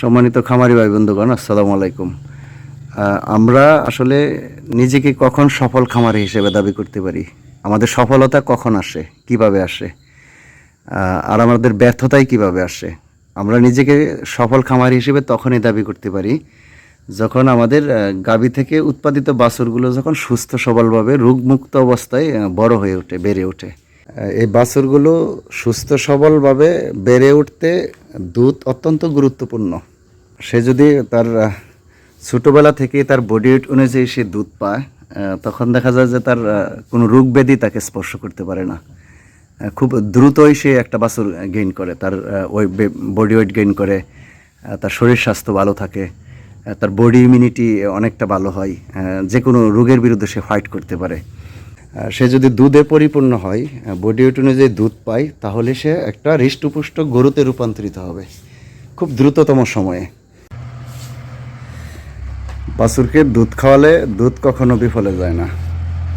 সম্মানিত খামারি ভাই বন্ধুগণ আসসালামু আলাইকুম। আমরা আসলে নিজেকে কখন সফল খামারি হিসেবে দাবি করতে পারি? আমাদের সফলতা কখন আসে? কীভাবে আসে? আর আমাদের ব্যর্থতাই কীভাবে আসে? আমরা নিজেকে সফল খামারি হিসেবে তখনই দাবি করতে পারি যখন আমাদের গাভী থেকে উৎপাদিত বাছুরগুলো যখন সুস্থ সবলভাবে রোগমুক্ত অবস্থায় বড় হয়ে ওঠে, বেড়ে ওঠে। এই বাছুরগুলো সুস্থ সবলভাবে বেড়ে উঠতে দুধ অত্যন্ত গুরুত্বপূর্ণ। সে যদি তার ছোটবেলা থেকে তার বডি ওয়েট অনুযায়ী সে দুধ পায় তখন দেখা যায় যে তার কোনো রোগ ব্যাধি তাকে স্পর্শ করতে পারে না। খুব দ্রুতই সে একটা বাছুর গেইন করে, তার ওই বডি ওয়েট গেইন করে তার শরীর স্বাস্থ্য ভালো থাকে তার বডি ইমিউনিটি অনেকটা ভালো হয় যে কোনো রোগের বিরুদ্ধে সে ফাইট করতে পারে। সে যদি দুধে পরিপূর্ণ হয় বডি ওয়েট অনুযায়ী দুধ পায়, তাহলে সে একটা হৃষ্টপুষ্ট গরুতে রূপান্তরিত হবে। খুব দ্রুততম সময়ে। বাছুরকে দুধ খাওয়ালে দুধ কখনো বিফলে যায় না।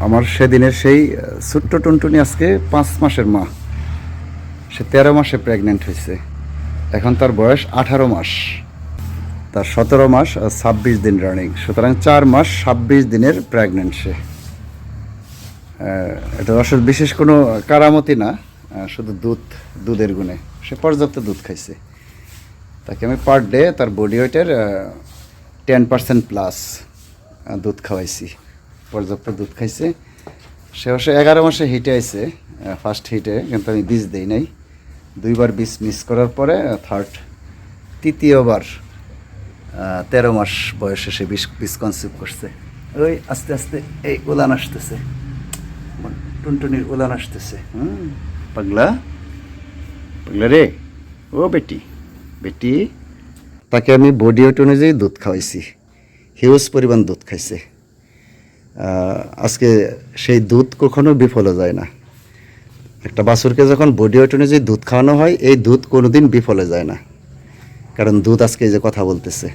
আমার সেদিনের সেই ছোট্ট টুনটুনি আজকে পাঁচ মাসের মা। সে তেরো মাসে প্রেগনেন্ট হয়েছে। এখন তার বয়স আঠারো মাস। তার সতেরো মাস আর ছাব্বিশ দিন রানিং সুতরাং চার মাস ছাব্বিশ দিনের প্রেগনেন্ট সে। এটা আসলে বিশেষ কোনো কারামতি না শুধু দুধ, দুধের গুণে। সে পর্যাপ্ত দুধ খাইছে। তাকে আমি পার ডে তার বডি ওয়েটের টেন পার্সেন্ট প্লাস দুধ খাওয়াইছি। পর্যাপ্ত দুধ খাইছে। সে অবশ্য এগারো মাসে হিটে আইছে ফার্স্ট হিটে, কিন্তু আমি বীজ দিই নাই। দুইবার বীজ মিস করার পরে থার্ড তৃতীয়বার তেরো মাস বয়সে সে বিষ বীজ কনসিভ করছে। ওই আস্তে আস্তে এই উলান আসতেছে। টুনটুনির উলান আসতেছে। হুম? পাগলা? পাগলা রে? ও বেটি। বেটি, তাকে আমি বডি ওয়েট অনুযায়ী দুধ খাওয়াইছি। হিউজ পরিমাণ দুধ খাইছে। আজকে সেই দুধ কখনো বিফলে যায় না। একটা বাছুরকে যখন বডি ওয়েট অনুযায়ী দুধ খাওয়ানো হয়, এই দুধ কোনোদিন বিফলে যায় না। কারণ দুধ আজকে যে কথা বলতেছে।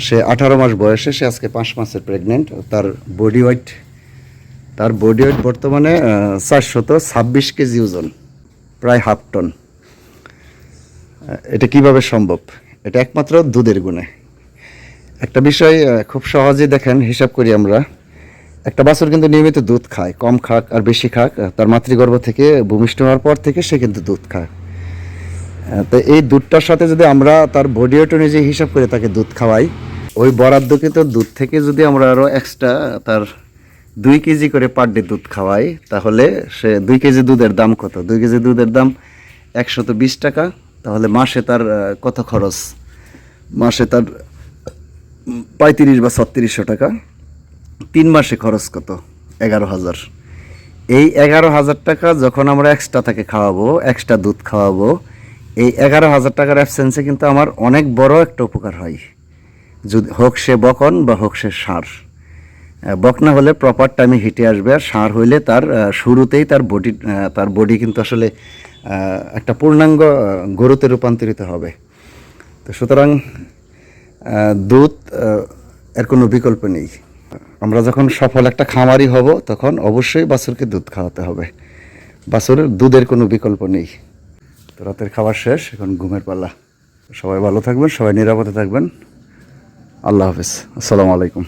সে আঠারো মাস বয়সে সে আজকে পাঁচ মাসের প্রেগনেন্ট তার বডি ওয়েট তার বডি ওয়েট বর্তমানে চারশত ছাব্বিশ কেজি ওজন, প্রায় হাফ টন। এটা কীভাবে সম্ভব? এটা একমাত্র দুধের গুণে। একটা বিষয় খুব সহজে দেখেন, হিসাব করি আমরা, একটা বাছুর কিন্তু নিয়মিত দুধ খায়, কম খাক আর বেশি খাক তার মাতৃগর্ভ থেকে ভূমিষ্ঠ হওয়ার পর থেকে সে কিন্তু দুধ খায়। তো এই দুধটার সাথে যদি আমরা তার বডি ওয়েট অনুযায়ী হিসাব করে, তাকে দুধ খাওয়াই, ওই বরাদ্দকৃত দুধ থেকে যদি আমরা আরও এক্সট্রা তার দুই কেজি করে পার ডে দুধ খাওয়াই, তাহলে সে দুই কেজি দুধের দাম কত? দুই কেজি দুধের দাম একশত বিশ টাকা। তাহলে মাসে তার কত খরচ? মাসে তার পঁয়ত্রিশ বা ছত্রিশশো টাকা। তিন মাসে খরচ কত? এগারো হাজার। এই এগারো হাজার টাকা যখন আমরা এক্সট্রা তাকে খাওয়াবো এক্সট্রা দুধ খাওয়াবো, এই এগারো হাজার টাকার অ্যাবসেন্সে কিন্তু আমার অনেক বড় একটা উপকার হয়। যদি হোক সে বকন বা হোক সে সার। বকনা হলে প্রপার টাইমে হিটে আসবে, আর সার হইলে তার শুরুতেই তার বডি তার বডি কিন্তু আসলে একটা পূর্ণাঙ্গ গরুতে রূপান্তরিত হবে। তো সুতরাং দুধ এর কোনো বিকল্প নেই। আমরা যখন সফল একটা খামারি হব, তখন অবশ্যই বাছুরকে দুধ খাওয়াতে হবে। বাছুরের দুধের কোনো বিকল্প নেই। তো রাতের খাবার শেষ, এখন ঘুমের পালা। সবাই ভালো থাকবেন, সবাই নিরাপদে থাকবেন। আল্লাহ হাফিজ। আসসালামু আলাইকুম।